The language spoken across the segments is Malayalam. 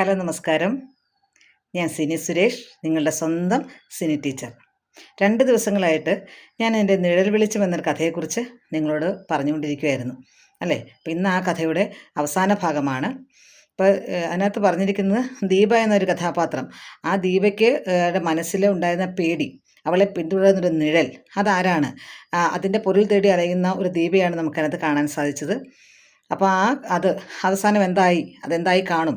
ഹലോ നമസ്കാരം. ഞാൻ സിനി സുരേഷ് നിങ്ങളുടെ സ്വന്തം സിനി ടീച്ചർ. രണ്ട് ദിവസങ്ങളായിട്ട് ഞാൻ എന്റെ നിഴൽ വെളിച്ചം എന്നൊരു കഥയെക്കുറിച്ച് നിങ്ങളോട് പറഞ്ഞുകൊണ്ടിരിക്കുകയായിരുന്നു അല്ലേ? അപ്പം ഇന്ന് ആ കഥയുടെ അവസാന ഭാഗമാണ്. ഇപ്പോൾ അതിനകത്ത് പറഞ്ഞിരിക്കുന്നത് ദീപ എന്നൊരു കഥാപാത്രം. ആ ദീപയ്ക്ക് മനസ്സിൽ ഉണ്ടായിരുന്ന പേടി അവളെ പിന്തുടരുന്നൊരു നിഴൽ അതാരാണ്? അതിന്റെ പൊരുൾ തേടി അലയുന്ന ഒരു ദീപയാണ് നമുക്കതിനകത്ത് കാണാൻ സാധിച്ചത്. അപ്പോൾ ആ അത് അവസാനം എന്തായി? അതെന്തായി കാണും?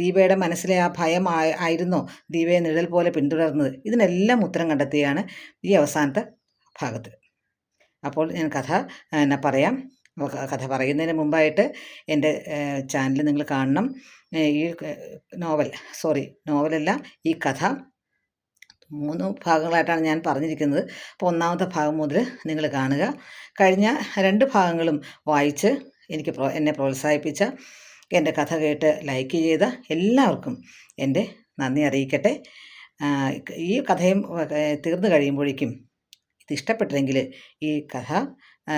ദീപയുടെ മനസ്സിലെ ആ ഭയം ആയിരുന്നോ ദീപയെ നിഴൽ പോലെ പിന്തുടർന്നത്. ഇതിനെല്ലാം ഉത്തരം കണ്ടെത്തിയാണ് ഈ അവസാനത്തെ ഭാഗത്ത്. അപ്പോൾ ഞാൻ കഥ എന്നെ പറയാം. കഥ പറയുന്നതിന് മുമ്പായിട്ട് എന്റെ ചാനൽ നിങ്ങൾ കാണണം. ഈ നോവൽ സോറി നോവലല്ല ഈ കഥ. മൂന്ന് ഭാഗങ്ങളായിട്ടാണ് ഞാൻ പറഞ്ഞിരിക്കുന്നത്. അപ്പോൾ ഒന്നാമത്തെ ഭാഗം മുതൽ നിങ്ങൾ കാണുക. കഴിഞ്ഞ രണ്ട് ഭാഗങ്ങളും വായിച്ച് എനിക്ക് എന്നെ പ്രോത്സാഹിപ്പിച്ച എന്റെ കഥ കേട്ട് ലൈക്ക് ചെയ്ത എല്ലാവർക്കും എന്റെ നന്ദി അറിയിക്കട്ടെ. ഈ കഥയും തീർന്നു കഴിയുമ്പോഴേക്കും ഇത് ഇഷ്ടപ്പെട്ടെങ്കിൽ ഈ കഥ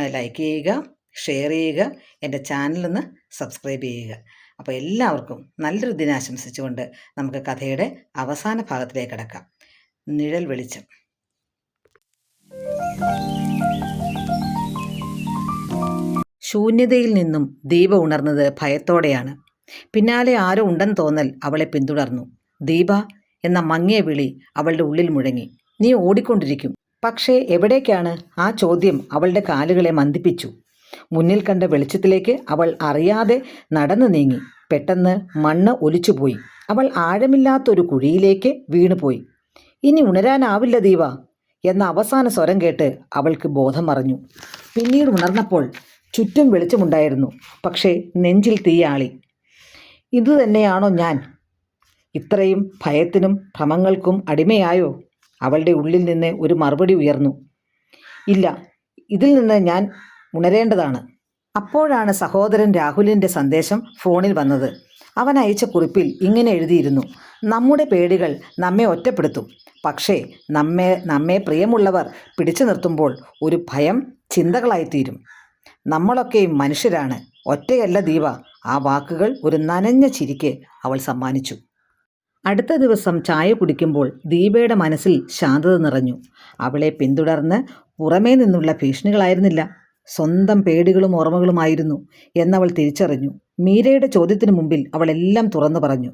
ലൈക്ക് ചെയ്യുക ഷെയർ ചെയ്യുക എന്റെ ചാനലൊന്ന് സബ്സ്ക്രൈബ് ചെയ്യുക. അപ്പോൾ എല്ലാവർക്കും നല്ലൊരു ദിനാശംസിച്ചുകൊണ്ട് നമുക്ക് കഥയുടെ അവസാന ഭാഗത്തിലേക്ക് കിടക്കാം. നിഴൽ വെളിച്ചം. ശൂന്യതയിൽ നിന്നും ദീപ ഉണർന്നത് ഭയത്തോടെയാണ്. പിന്നാലെ ആരോ ഉണ്ടെന്ന് തോന്നൽ അവളെ പിന്തുടർന്നു. ദീപ എന്ന മങ്ങിയ വിളി അവളുടെ ഉള്ളിൽ മുഴങ്ങി. നീ ഓടിക്കൊണ്ടിരിക്കും. പക്ഷേ എവിടേക്കാണ്? ആ ചോദ്യം അവളുടെ കാലുകളെ മന്ദിപ്പിച്ചു. മുന്നിൽ കണ്ട വെളിച്ചത്തിലേക്ക് അവൾ അറിയാതെ നടന്നു നീങ്ങി. പെട്ടെന്ന് മണ്ണ് ഒലിച്ചുപോയി. അവൾ ആഴമില്ലാത്തൊരു കുഴിയിലേക്ക് വീണുപോയി. ഇനി ഉണരാനാവില്ല ദീപ എന്ന അവസാന സ്വരം കേട്ട് അവൾക്ക് ബോധം മറഞ്ഞു. പിന്നീട് ഉണർന്നപ്പോൾ ചുറ്റും വെളിച്ചമുണ്ടായിരുന്നു. പക്ഷേ നെഞ്ചിൽ തീയാളി. ഇതുതന്നെയാണോ ഞാൻ? ഇത്രയും ഭയത്തിനും ഭ്രമങ്ങൾക്കും അടിമയായോ? അവളുടെ ഉള്ളിൽ നിന്ന് ഒരു മറുപടി ഉയർന്നു. ഇല്ല ഇതിൽ നിന്ന് ഞാൻ ഉണരേണ്ടതാണ്. അപ്പോഴാണ് സഹോദരൻ രാഹുലിന്റെ സന്ദേശം ഫോണിൽ വന്നത്. അവൻ അയച്ച കുറിപ്പിൽ ഇങ്ങനെ എഴുതിയിരുന്നു. നമ്മുടെ പേടികൾ നമ്മെ ഒറ്റപ്പെടുത്തും. പക്ഷേ നമ്മെ നമ്മെ പ്രിയമുള്ളവർ പിടിച്ചു നിർത്തുമ്പോൾ ഒരു ഭയം ചിന്തകളായിത്തീരും. നമ്മളൊക്കെയും മനുഷ്യരാണ്. ഒറ്റയല്ല ദീപ. ആ വാക്കുകൾ ഒരു നനഞ്ഞ ചിരിക്ക് അവൾ സമ്മാനിച്ചു. അടുത്ത ദിവസം ചായ കുടിക്കുമ്പോൾ ദീപയുടെ മനസ്സിൽ ശാന്തത നിറഞ്ഞു. അവളെ പിന്തുടർന്ന് പുറമേ നിന്നുള്ള ഭീഷണികളായിരുന്നില്ല. സ്വന്തം പേടികളും ഓർമ്മകളുമായിരുന്നു എന്നവൾ തിരിച്ചറിഞ്ഞു. മീരയുടെ ചോദ്യത്തിനു മുമ്പിൽ അവൾ എല്ലാം തുറന്നു പറഞ്ഞു.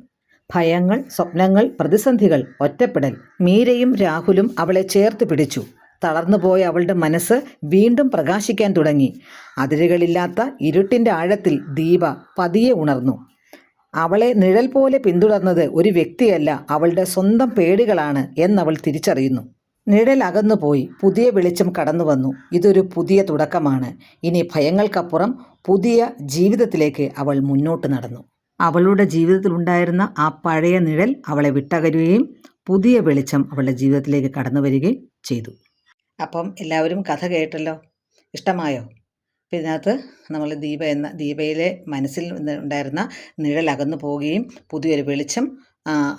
ഭയങ്ങൾ സ്വപ്നങ്ങൾ പ്രതിസന്ധികൾ ഒറ്റപ്പെടൽ. മീരയും രാഹുലും അവളെ ചേർത്ത് പിടിച്ചു. തളർന്നുപോയ അവളുടെ മനസ്സ് വീണ്ടും പ്രകാശിക്കാൻ തുടങ്ങി. അതിരുകളില്ലാത്ത ഇരുട്ടിന്റെ ആഴത്തിൽ ദീപ പതിയെ ഉണർന്നു. അവളെ നിഴൽ പോലെ പിന്തുടർന്നത് ഒരു വ്യക്തിയല്ല അവളുടെ സ്വന്തം പേടികളാണ് എന്നവൾ തിരിച്ചറിയുന്നു. നിഴൽ അകന്നുപോയി പുതിയ വെളിച്ചം കടന്നു വന്നു. ഇതൊരു പുതിയ തുടക്കമാണ്. ഇനി ഭയങ്ങൾക്കപ്പുറം പുതിയ ജീവിതത്തിലേക്ക് അവൾ മുന്നോട്ട് നടന്നു. അവളുടെ ജീവിതത്തിലുണ്ടായിരുന്ന ആ പഴയ നിഴൽ അവളെ വിട്ടകരുകയും പുതിയ വെളിച്ചം അവളുടെ ജീവിതത്തിലേക്ക് കടന്നു വരികയും ചെയ്തു. അപ്പം എല്ലാവരും കഥ കേട്ടല്ലോ. ഇഷ്ടമായോ? അപ്പം ഇതിനകത്ത് നമ്മൾ ദീപ എന്ന ദീപയിലെ മനസ്സിൽ ഉണ്ടായിരുന്ന നിഴൽ അകന്നു പോവുകയും പുതിയൊരു വെളിച്ചം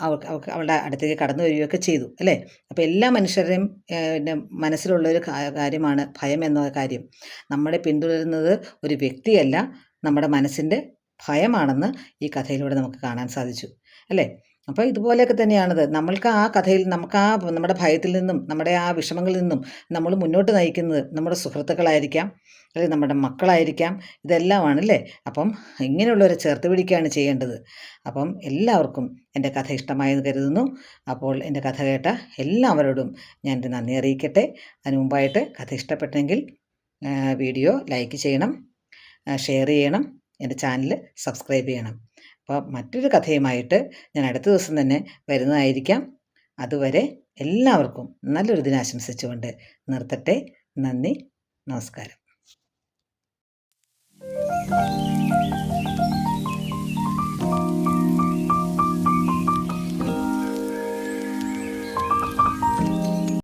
അവൾക്ക് അവൾക്ക് അവളുടെ അടുത്തേക്ക് കടന്നു വരികയൊക്കെ ചെയ്തു അല്ലേ? അപ്പോൾ എല്ലാ മനുഷ്യരുടെയും പിന്നെ മനസ്സിലുള്ളൊരു കാര്യമാണ് ഭയം എന്ന കാര്യം. നമ്മളെ പിന്തുടരുന്നത് ഒരു വ്യക്തിയല്ല നമ്മുടെ മനസ്സിന്റെ ഭയമാണെന്ന് ഈ കഥയിലൂടെ നമുക്ക് കാണാൻ സാധിച്ചു അല്ലേ? അപ്പോൾ ഇതുപോലെയൊക്കെ തന്നെയാണത്. നമ്മൾക്ക് ആ കഥയിൽ നമുക്ക് ആ നമ്മുടെ ഭയത്തിൽ നിന്നും നമ്മുടെ ആ വിഷമങ്ങളിൽ നിന്നും നമ്മൾ മുന്നോട്ട് നയിക്കുന്നത് നമ്മുടെ സുഹൃത്തുക്കളായിരിക്കാം അല്ലെങ്കിൽ നമ്മുടെ മക്കളായിരിക്കാം ഇതെല്ലാമാണ് അല്ലേ? അപ്പം ഇങ്ങനെയുള്ളവരെ ചേർത്ത് പിടിക്കുകയാണ് ചെയ്യേണ്ടത്. അപ്പം എല്ലാവർക്കും എന്റെ കഥ ഇഷ്ടമായെന്ന് കരുതുന്നു. അപ്പോൾ എന്റെ കഥ കേട്ട എല്ലാവരോടും ഞാൻ എന്റെ നന്ദി അറിയിക്കട്ടെ. അതിനു മുമ്പായിട്ട് കഥ ഇഷ്ടപ്പെട്ടെങ്കിൽ വീഡിയോ ലൈക്ക് ചെയ്യണം ഷെയർ ചെയ്യണം എന്റെ ചാനൽ സബ്സ്ക്രൈബ് ചെയ്യണം. അപ്പം മറ്റൊരു കഥയുമായിട്ട് ഞാൻ അടുത്ത ദിവസം തന്നെ വരുന്നതായിരിക്കാം. അതുവരെ എല്ലാവർക്കും നല്ലൊരു ദിനം ആശംസിച്ചുകൊണ്ട് നിർത്തട്ടെ. നന്ദി. നമസ്കാരം.